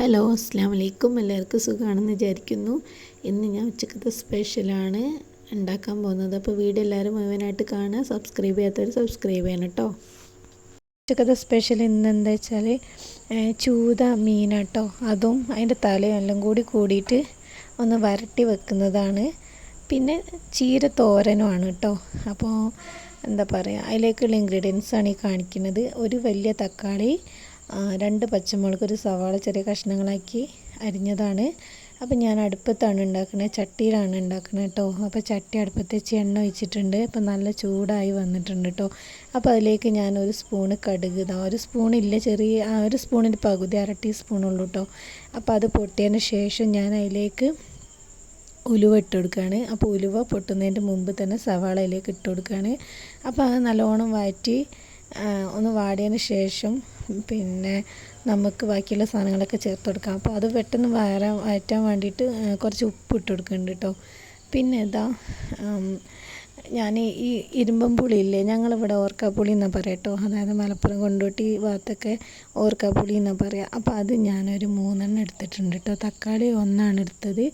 Hello അസ്സാം വലൈക്കും എല്ലാവർക്കും സുഖമാണെന്ന് വിചാരിക്കുന്നു. ഇന്ന് ഞാൻ ഉച്ചക്കത്തെ സ്പെഷ്യലാണ് ഉണ്ടാക്കാൻ പോകുന്നത്. അപ്പോൾ വീഡിയോ എല്ലാവരും മുഴുവനായിട്ട് കാണുക. സബ്സ്ക്രൈബ് ചെയ്യാത്തവർ സബ്സ്ക്രൈബ് ചെയ്യണം കേട്ടോ. ഉച്ചക്കത്തെ സ്പെഷ്യൽ ഇന്ന് എന്താ വെച്ചാൽ ചൂത മീനാട്ടോ അതും അതിന്റെ തലയും എല്ലാം കൂടി കൂടിയിട്ട് ഒന്ന് വരട്ടി വെക്കുന്നതാണ്. പിന്നെ ചീര തോരനുമാണ് കേട്ടോ. അപ്പോൾ എന്താ പറയുക അതിലേക്കുള്ള ഇൻഗ്രീഡിയൻസ് ആണ് ഈ കാണിക്കുന്നത്. ഒരു വലിയ തക്കാളി രണ്ട് പച്ചമുളക് ഒരു സവാള ചെറിയ കഷ്ണങ്ങളാക്കി അരിഞ്ഞതാണ്. അപ്പം ഞാൻ അടുപ്പത്താണ് ഉണ്ടാക്കുന്നത് ചട്ടിയിലാണ് ഉണ്ടാക്കുന്നത് കേട്ടോ അപ്പോൾ ചട്ടി അടുപ്പത്ത് വെച്ച് എണ്ണ ഒഴിച്ചിട്ടുണ്ട്. അപ്പം നല്ല ചൂടായി വന്നിട്ടുണ്ട് കേട്ടോ അപ്പോൾ അതിലേക്ക് ഞാൻ ഒരു സ്പൂണ് കടുക് ഇതാ ഒരു സ്പൂണില്ല ചെറിയ ആ ഒരു സ്പൂണിന്റെ പകുതി അര ടീസ്പൂണുള്ളൂ കേട്ടോ അപ്പോൾ അത് പൊട്ടിയതിന് ശേഷം ഞാൻ അതിലേക്ക് ഉലുവ ഇട്ട് കൊടുക്കുകയാണ് അപ്പോൾ ഉലുവ പൊട്ടുന്നതിന്റെ മുമ്പ് തന്നെ സവാള അതിലേക്ക് ഇട്ട് കൊടുക്കുകയാണ് അപ്പോൾ അത് നല്ലോണം വഴറ്റി ഒന്ന് വാടിയതിന് ശേഷം പിന്നെ നമുക്ക് ബാക്കിയുള്ള സാധനങ്ങളൊക്കെ ചേർത്ത് കൊടുക്കാം. അപ്പോൾ അത് പെട്ടെന്ന് വയറ വയറ്റാൻ വേണ്ടിയിട്ട് കുറച്ച് ഉപ്പ് ഇട്ട് കൊടുക്കുന്നുണ്ട് കേട്ടോ പിന്നെ ഇതാ ഞാൻ ഈ ഇരുമ്പം പുളി ഇല്ലേ ഞങ്ങളിവിടെ ഓർക്കാപ്പുളി എന്നാണ് പറയുക കേട്ടോ അതായത് മലപ്പുറം കൊണ്ടോട്ടി ഭാഗത്തൊക്കെ ഓർക്കാപ്പുളി എന്നാണ് പറയുക അപ്പോൾ അത് ഞാനൊരു മൂന്നെണ്ണം എടുത്തിട്ടുണ്ട് കേട്ടോ തക്കാളി ഒന്നാണ് എടുത്തത്.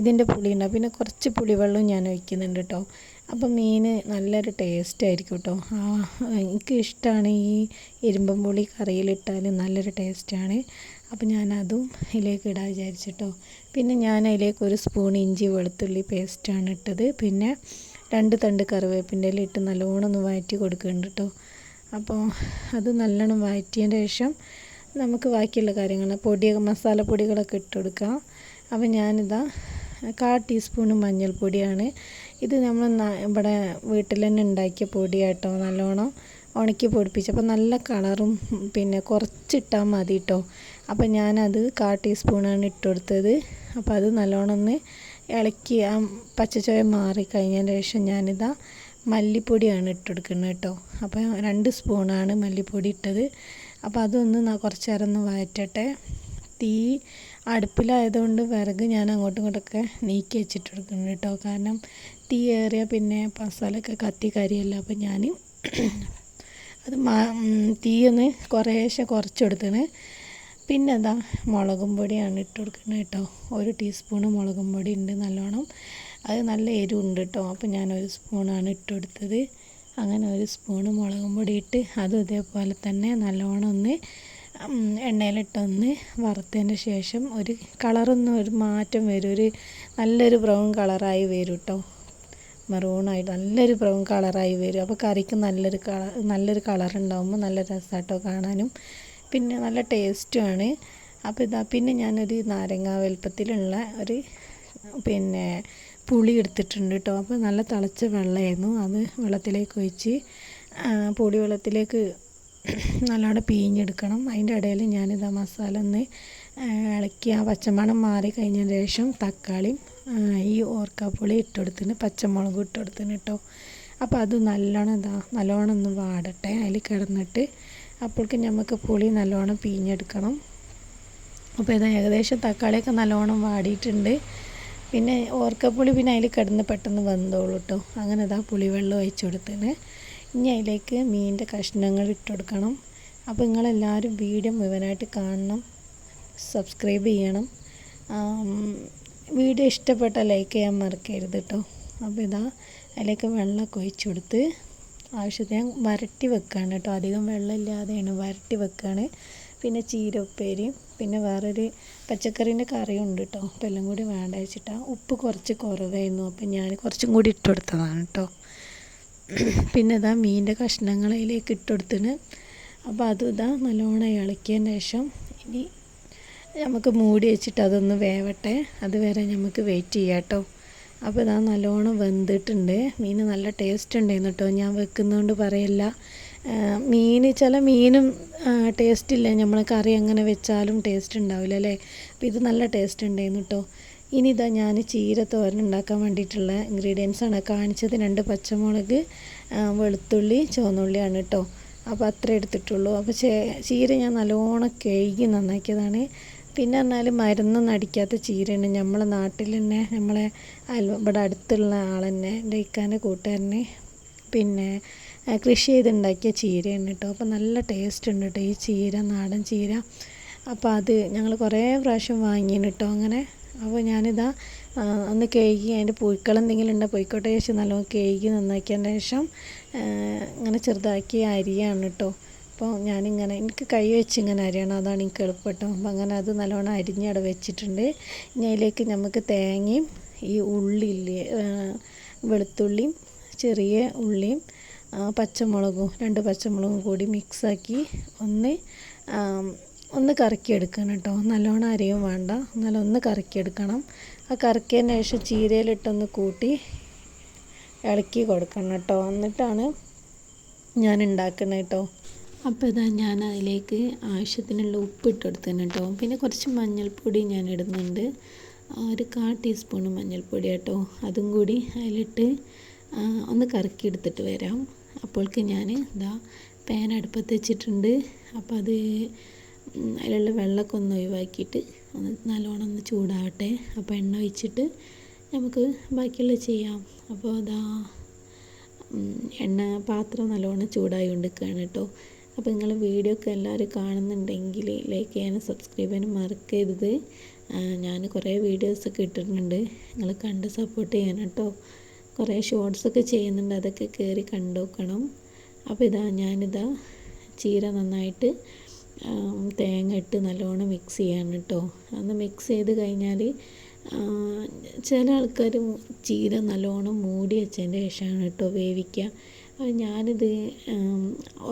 ഇതിന്റെ പുളി ഉണ്ടാവും പിന്നെ കുറച്ച് പുളിവെള്ളവും ഞാൻ ഒഴിക്കുന്നുണ്ട് കേട്ടോ അപ്പം മീൻ നല്ലൊരു ടേസ്റ്റ് ആയിരിക്കും കേട്ടോ ആ എനിക്ക് ഇഷ്ടമാണ് ഈ ഇരുമ്പം പുളി കറിയിലിട്ടാൽ നല്ലൊരു ടേസ്റ്റാണ് അപ്പം ഞാനതും ഇതിലേക്ക് ഇടാൻ വിചാരിച്ചിട്ടോ പിന്നെ ഞാൻ അതിലേക്ക് ഒരു സ്പൂൺ ഇഞ്ചി വെളുത്തുള്ളി പേസ്റ്റാണ് ഇട്ടത്. പിന്നെ രണ്ട് തണ്ട് കറിവേപ്പിന്റെ ഇട്ട് നല്ലോണം ഒന്ന് വഴറ്റി കൊടുക്കുന്നുണ്ട് കേട്ടോ അപ്പോൾ അത് നല്ലോണം വഴറ്റിയതിന് ശേഷം നമുക്ക് ബാക്കിയുള്ള കാര്യങ്ങൾ പൊടിയൊക്കെ മസാലപ്പൊടികളൊക്കെ ഇട്ട് കൊടുക്കാം. അപ്പോൾ ഞാനിതാ കാ ടീസ്പൂൺ മഞ്ഞൾപ്പൊടിയാണ് ഇത് നമ്മൾ ഇവിടെ വീട്ടിൽ തന്നെ ഉണ്ടാക്കിയ പൊടിയാട്ടോ നല്ലോണം ഉണക്കി പൊടിപ്പിച്ച്. അപ്പോൾ നല്ല കളറും പിന്നെ കുറച്ചിട്ടാൽ മതി കേട്ടോ അപ്പോൾ ഞാനത് കാ ടീസ്പൂണാണ് ഇട്ട് കൊടുത്തത് അപ്പോൾ അത് നല്ലോണം ഒന്ന് ഇളക്കി ആ പച്ചച്ചോയ മാറി കഴിഞ്ഞതിന് ശേഷം ഞാനിതാ മല്ലിപ്പൊടിയാണ് ഇട്ട് കൊടുക്കുന്നത് കേട്ടോ അപ്പോൾ രണ്ട് സ്പൂണാണ് മല്ലിപ്പൊടി ഇട്ടത്. അപ്പോൾ അതൊന്ന് കുറച്ച് നേരം ഒന്ന് വഴറ്റട്ടെ. തീ അടുപ്പിലായതുകൊണ്ട് വിറക് ഞാൻ അങ്ങോട്ടും ഇങ്ങോട്ടൊക്കെ നീക്കി വെച്ചിട്ട് കൊടുക്കുന്നുണ്ട് കേട്ടോ കാരണം തീ പിന്നെ മസാലയൊക്കെ കത്തി കരിയല്ല. അപ്പം ഞാൻ അത് തീയൊന്ന് കുറേശ്ശെ കുറച്ചെടുത്തിന് പിന്നെ എന്താ മുളകും പൊടിയാണ് ഇട്ട് കൊടുക്കുന്നത് കേട്ടോ ഒരു ടീസ്പൂണ് മുളകും പൊടി ഉണ്ട് നല്ലോണം. അത് നല്ല എരിവുണ്ട് കേട്ടോ അപ്പോൾ ഞാനൊരു സ്പൂണാണ് ഇട്ട് കൊടുത്തത്. അങ്ങനെ ഒരു സ്പൂണ് മുളകും പൊടി ഇട്ട് അതും ഇതേപോലെ തന്നെ നല്ലോണം ഒന്ന് എണ്ണയിലിട്ടൊന്ന് വറുത്തതിന് ശേഷം ഒരു കളറൊന്നും ഒരു മാറ്റം വരും. ഒരു നല്ലൊരു ബ്രൗൺ കളറായി വരും കേട്ടോ മെറൂണായിട്ട് നല്ലൊരു ബ്രൗൺ കളറായി വരും. അപ്പോൾ കറിക്ക് നല്ലൊരു കളർ നല്ലൊരു കളർ ഉണ്ടാകുമ്പോൾ നല്ല രസമാട്ടോ കാണാനും. പിന്നെ നല്ല ടേസ്റ്റുമാണ് അപ്പോൾ ഇതാ പിന്നെ ഞാനൊരു നാരങ്ങ വലുപ്പത്തിലുള്ള ഒരു പിന്നെ പുളി എടുത്തിട്ടുണ്ട് കേട്ടോ അപ്പോൾ നല്ല തിളച്ച വെള്ളമായിരുന്നു അത് വെള്ളത്തിലേക്ക് ഒഴിച്ച് പുളി വെള്ളത്തിലേക്ക് നല്ലോണം പിഴിഞ്ഞെടുക്കണം. അതിന്റെ ഇടയിൽ ഞാനിതാ മസാല ഒന്ന് ഇളക്കി ആ പച്ചമണം മാറി കഴിഞ്ഞതിന് ശേഷം തക്കാളിയും ഈ ഓർക്കാപ്പുളി ഇട്ടുകൊടുത്തിന് പച്ചമുളകും ഇട്ടുകൊടുത്തിന് കേട്ടോ. അപ്പോൾ അത് നല്ലോണം ഇതാ നല്ലോണം ഒന്ന് വാടട്ടെ അതിൽ കിടന്നിട്ട് അപ്പോഴേക്കും നമുക്ക് പുളി നല്ലോണം പിഴിഞ്ഞെടുക്കണം. അപ്പോൾ ഇത് ഏകദേശം തക്കാളിയൊക്കെ നല്ലോണം വാടിയിട്ടുണ്ട്. പിന്നെ ഓർക്കപ്പുളി പിന്നെ അതിൽ കിടന്ന് പെട്ടെന്ന് വെന്തോളൂ കേട്ടോ. അങ്ങനെ ഇതാ പുളിവെള്ളം ഒഴിച്ചു കൊടുത്തിന് ഇനി അതിലേക്ക് മീനിന്റെ കഷ്ണങ്ങൾ ഇട്ട് കൊടുക്കണം. അപ്പോൾ നിങ്ങളെല്ലാവരും വീഡിയോ മുഴുവനായിട്ട് കാണണം. സബ്സ്ക്രൈബ് ചെയ്യണം. വീഡിയോ ഇഷ്ടപ്പെട്ട ലൈക്ക് ചെയ്യാൻ മറക്കരുത് കേട്ടോ അപ്പോൾ ഇതാ അതിലേക്ക് വെള്ളമൊക്കെ ഒഴിച്ച് കൊടുത്ത് ആവശ്യത്തിന് വരട്ടി വെക്കുകയാണ് കേട്ടോ അധികം വെള്ളമില്ലാതെയാണ് വരട്ടി വെക്കുകയാണ് പിന്നെ ചീര ഉപ്പേരിയും പിന്നെ വേറൊരു പച്ചക്കറീന്റെ കറിയും ഉണ്ട് കേട്ടോ അപ്പോൾ എല്ലാം കൂടി വേണ്ട വെച്ചിട്ടാണ് ഉപ്പ് കുറച്ച് കുറവായിരുന്നു. അപ്പോൾ ഞാൻ കുറച്ചും കൂടി ഇട്ട് കൊടുത്തതാണ് കേട്ടോ പിന്നെ ഇതാ മീനിന്റെ കഷ്ണങ്ങൾ അതിലേക്ക് ഇട്ടെടുത്തിന് അപ്പോൾ അതും ഇതാ നല്ലോണം ഇളക്കിയതിന് ശേഷം ഇനി നമുക്ക് മൂടി വെച്ചിട്ട് അതൊന്ന് വേവട്ടെ. അതുവരെ നമുക്ക് വെയിറ്റ് ചെയ്യാം കേട്ടോ അപ്പോൾ ഇതാ നല്ലോണം വെന്തിട്ടുണ്ട്. മീൻ നല്ല ടേസ്റ്റ് ഉണ്ടായിരുന്നു കേട്ടോ ഞാൻ വെക്കുന്നതുകൊണ്ട് പറയല്ല. മീൻ ചില മീനും ടേസ്റ്റ് ഇല്ല. നമ്മൾ കറി അങ്ങനെ വെച്ചാലും ടേസ്റ്റ് ഉണ്ടാവില്ല അല്ലേ അപ്പോൾ ഇത് നല്ല ടേസ്റ്റ് ഉണ്ടായിരുന്നു കേട്ടോ ഇനി ഇതാ ഞാൻ ചീര തോരൻ ഉണ്ടാക്കാൻ വേണ്ടിയിട്ടുള്ള ഇൻഗ്രീഡിയൻസ് ആണ്. കാണിച്ചത് രണ്ട് പച്ചമുളക് വെളുത്തുള്ളി ചുവന്നുള്ളിയാണ് കേട്ടോ അപ്പോൾ അത്ര എടുത്തിട്ടുള്ളൂ. അപ്പോൾ ചീര ഞാൻ നല്ലോണം കഴുകി നന്നാക്കിയതാണ്. പിന്നെ പറഞ്ഞാൽ മരുന്നൊന്നും അടിക്കാത്ത ചീരയാണ്. നമ്മളെ നാട്ടിൽ തന്നെ നമ്മളെ ഇവിടെ അടുത്തുള്ള ആൾ തന്നെ എന്റെ ഇക്കാന്റെ കൂട്ടുകാരനെ പിന്നെ കൃഷി ചെയ്തുണ്ടാക്കിയ ചീരയാണ് കേട്ടോ അപ്പോൾ നല്ല ടേസ്റ്റ് ഉണ്ട് കേട്ടോ ഈ ചീര നാടൻ ചീര. അപ്പോൾ അത് ഞങ്ങൾ കുറേ പ്രാവശ്യം വാങ്ങിയാണ് കേട്ടോ അങ്ങനെ. അപ്പോൾ ഞാനിതാ ഒന്ന് കേകി അതിന്റെ പുഴുക്കൾ എന്തെങ്കിലും ഉണ്ടോ? പൊയ്ക്കോട്ടെ ചേച്ചി നല്ലോണം കേകി നന്നാക്കിയതിന് ശേഷം ഇങ്ങനെ ചെറുതാക്കി അരിയാണ് കേട്ടോ. അപ്പോൾ ഞാനിങ്ങനെ എനിക്ക് കൈ വെച്ച് ഇങ്ങനെ അരിയണം. അതാണ് എനിക്ക് എളുപ്പം. കേട്ടോ അപ്പോൾ അങ്ങനെ അത് നല്ലോണം അരിഞ്ഞവിടെ വെച്ചിട്ടുണ്ട്. ഇനി അതിലേക്ക് നമുക്ക് തേങ്ങയും ഈ ഉള്ളില്ലേ വെളുത്തുള്ളിയും ചെറിയ ഉള്ളിയും പച്ചമുളകും രണ്ട് പച്ചമുളകും കൂടി മിക്സാക്കി ഒന്ന് ഒന്ന് കറക്കിയെടുക്കണം കേട്ടോ. നല്ലോണം അരിയും വേണ്ട. എന്നാലും ഒന്ന് കറക്കിയെടുക്കണം. ആ കറക്കിയതിന് ശേഷം ചീരയിലിട്ടൊന്ന് കൂട്ടി ഇളക്കി കൊടുക്കണം കേട്ടോ. എന്നിട്ടാണ് ഞാൻ ഉണ്ടാക്കുന്നത് കേട്ടോ. അപ്പോൾ ഇതാ ഞാൻ അതിലേക്ക് ആവശ്യത്തിനുള്ള ഉപ്പ് ഇട്ട് കൊടുത്തേനെ കേട്ടോ. പിന്നെ കുറച്ച് മഞ്ഞൾപ്പൊടി ഞാൻ ഇടുന്നുണ്ട്. ഒരു കാ ടീസ്പൂൺ മഞ്ഞൾപ്പൊടി കേട്ടോ. അതും കൂടി അതിലിട്ട് ഒന്ന് കറക്കി എടുത്തിട്ട് വരാം. അപ്പോൾക്ക് ഞാൻ ഇതാ പാൻ അടുപ്പത്ത് വെച്ചിട്ടുണ്ട്. അപ്പോൾ അത് അതിലുള്ള വെള്ളമൊക്കെ ഒന്ന് ഒഴിവാക്കിയിട്ട് ഒന്ന് നല്ലോണം ഒന്ന് ചൂടാവട്ടെ. അപ്പോൾ എണ്ണ ഒഴിച്ചിട്ട് നമുക്ക് ബാക്കിയുള്ള ചെയ്യാം. അപ്പോൾ അതാ എണ്ണ പാത്രം നല്ലോണം ചൂടായി കൊണ്ടിരിക്കുകയാണ് കേട്ടോ. അപ്പോൾ നിങ്ങൾ വീഡിയോ ഒക്കെ എല്ലാവരും കാണുന്നുണ്ടെങ്കിൽ ലൈക്ക് ചെയ്യാനും സബ്സ്ക്രൈബ് ചെയ്യാനും മറക്കരുത്. ഞാൻ കുറേ വീഡിയോസൊക്കെ ഇട്ടിട്ടുണ്ട്. നിങ്ങൾ കണ്ട് സപ്പോർട്ട് ചെയ്യണം കേട്ടോ. കുറേ ഷോർട്സൊക്കെ ചെയ്യുന്നുണ്ട്. അതൊക്കെ കയറി കണ്ടു നോക്കണം അപ്പോൾ ഇതാ ഞാനിതാ ചീര നന്നായിട്ട് തേങ്ങ ഇട്ട് നല്ലോണം മിക്സ് ചെയ്യാണ് കേട്ടോ. അന്ന് മിക്സ് ചെയ്ത് കഴിഞ്ഞാൽ ചില ആൾക്കാർ ചീര നല്ലോണം മൂടി വെച്ചതിന്റെ ശേഷമാണ് കേട്ടോ വേവിക്കുക അപ്പോൾ ഞാനിത്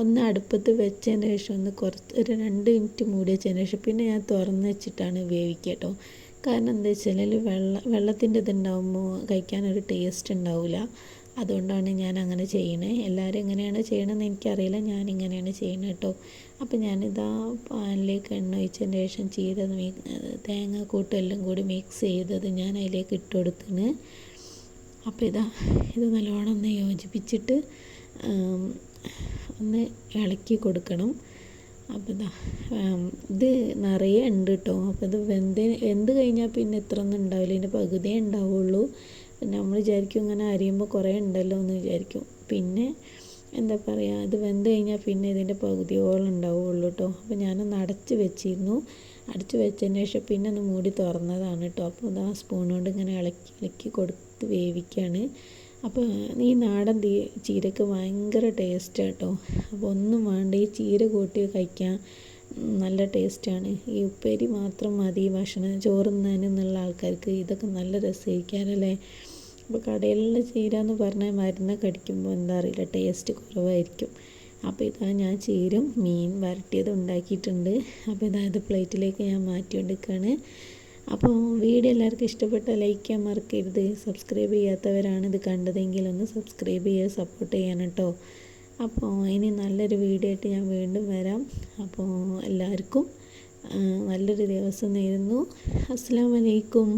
ഒന്ന് അടുപ്പത്ത് വെച്ചതിന് ശേഷം ഒന്ന് കുറച്ച് ഒരു രണ്ട് മിനിറ്റ് മൂടി വെച്ചതിന് ശേഷം പിന്നെ ഞാൻ തുറന്ന് വെച്ചിട്ടാണ് വേവിക്കുക കേട്ടോ. കാരണം എന്താ വെച്ചാൽ വെള്ള വെള്ളത്തിന്റെ ഇതുണ്ടാകുമ്പോൾ കഴിക്കാനൊരു ടേസ്റ്റ് ഉണ്ടാവില്ല അതുകൊണ്ടാണ് ഞാൻ അങ്ങനെ ചെയ്യണത് എല്ലാവരും എങ്ങനെയാണ് ചെയ്യണമെന്ന് എനിക്കറിയില്ല. ഞാൻ ഇങ്ങനെയാണ് ചെയ്യണത് കേട്ടോ അപ്പോൾ ഞാനിതാ പാനിലേക്ക് എണ്ണ ഒഴിച്ചതിന് ശേഷം ചീര തേങ്ങ കൂട്ടെല്ലാം കൂടി മിക്സ് ചെയ്തത് ഞാൻ അതിലേക്ക് ഇട്ട് കൊടുത്തിന് അപ്പോൾ ഇതാ ഇത് നല്ലോണം ഒന്ന് യോജിപ്പിച്ചിട്ട് ഒന്ന് ഇളക്കി കൊടുക്കണം. അപ്പോൾ ഇതാ ഇത് നിറയെ ഉണ്ട് കേട്ടോ അപ്പോൾ ഇത് വെന്ത് വെന്ത് കഴിഞ്ഞാൽ പിന്നെ ഇത്ര ഒന്നും ഉണ്ടാവില്ല. ഇതിന്റെ പകുതിയേ ഉണ്ടാവുള്ളൂ. നമ്മൾ വിചാരിക്കും ഇങ്ങനെ അരിയുമ്പോൾ കുറേ ഉണ്ടല്ലോ എന്ന് വിചാരിക്കും. പിന്നെ എന്താ പറയുക ഇത് വെന്ത് കഴിഞ്ഞാൽ പിന്നെ ഇതിന്റെ പകുതിയോളം ഉണ്ടാവുള്ളൂ കേട്ടോ അപ്പോൾ ഞാനൊന്ന് അടച്ച് വെച്ചിരുന്നു. അടച്ച് വെച്ചതിന് ശേഷം പിന്നെ ഒന്ന് മൂടി തുറന്നതാണ് കേട്ടോ അപ്പോൾ അത് ആ സ്പൂൺ കൊണ്ട് ഇങ്ങനെ ഇളക്കി ഇളക്കി കൊടുത്ത് വേവിക്കുകയാണ് അപ്പോൾ ഈ നാടൻ തീ ചീരക്ക് ഭയങ്കര ടേസ്റ്റാണ് കേട്ടോ അപ്പോൾ ഒന്നും വേണ്ട ഈ ചീര കൂട്ടി കഴിക്കാൻ നല്ല ടേസ്റ്റാണ്. ഈ ഉപ്പേരി മാത്രം മതി ഭക്ഷണം ചോറുന്നതിനുള്ള ആൾക്കാർക്ക് ഇതൊക്കെ നല്ല രസമായിരിക്കാനല്ലേ? അപ്പോൾ കടയിലുള്ള ചീര എന്ന് പറഞ്ഞാൽ മരുന്നൊക്കെ അടിക്കുമ്പോൾ എന്താ അറിയില്ല ടേസ്റ്റ് കുറവായിരിക്കും. അപ്പോൾ ഇതാ ഞാൻ ചീരും മീൻ വരട്ടിയത് ഉണ്ടാക്കിയിട്ടുണ്ട്. അപ്പോൾ ഇതാ ഇത് പ്ലേറ്റിലേക്ക് ഞാൻ മാറ്റിയെടുക്കുകയാണ് അപ്പോൾ വീഡിയോ എല്ലാവർക്കും ഇഷ്ടപ്പെട്ട ലൈക്ക് ചെയ്യാൻ മറക്കരുത്. സബ്സ്ക്രൈബ് ചെയ്യാത്തവരാണ് ഇത് കണ്ടതെങ്കിൽ ഒന്ന് സബ്സ്ക്രൈബ് ചെയ്യുക സപ്പോർട്ട് ചെയ്യാൻ കേട്ടോ. അപ്പോൾ ഇനി നല്ലൊരു വീഡിയോ ആയിട്ട് ഞാൻ വീണ്ടും വരാം. അപ്പോൾ എല്ലാവർക്കും നല്ലൊരു ദിവസം നേരുന്നു. അസ്സാം വലൈക്കും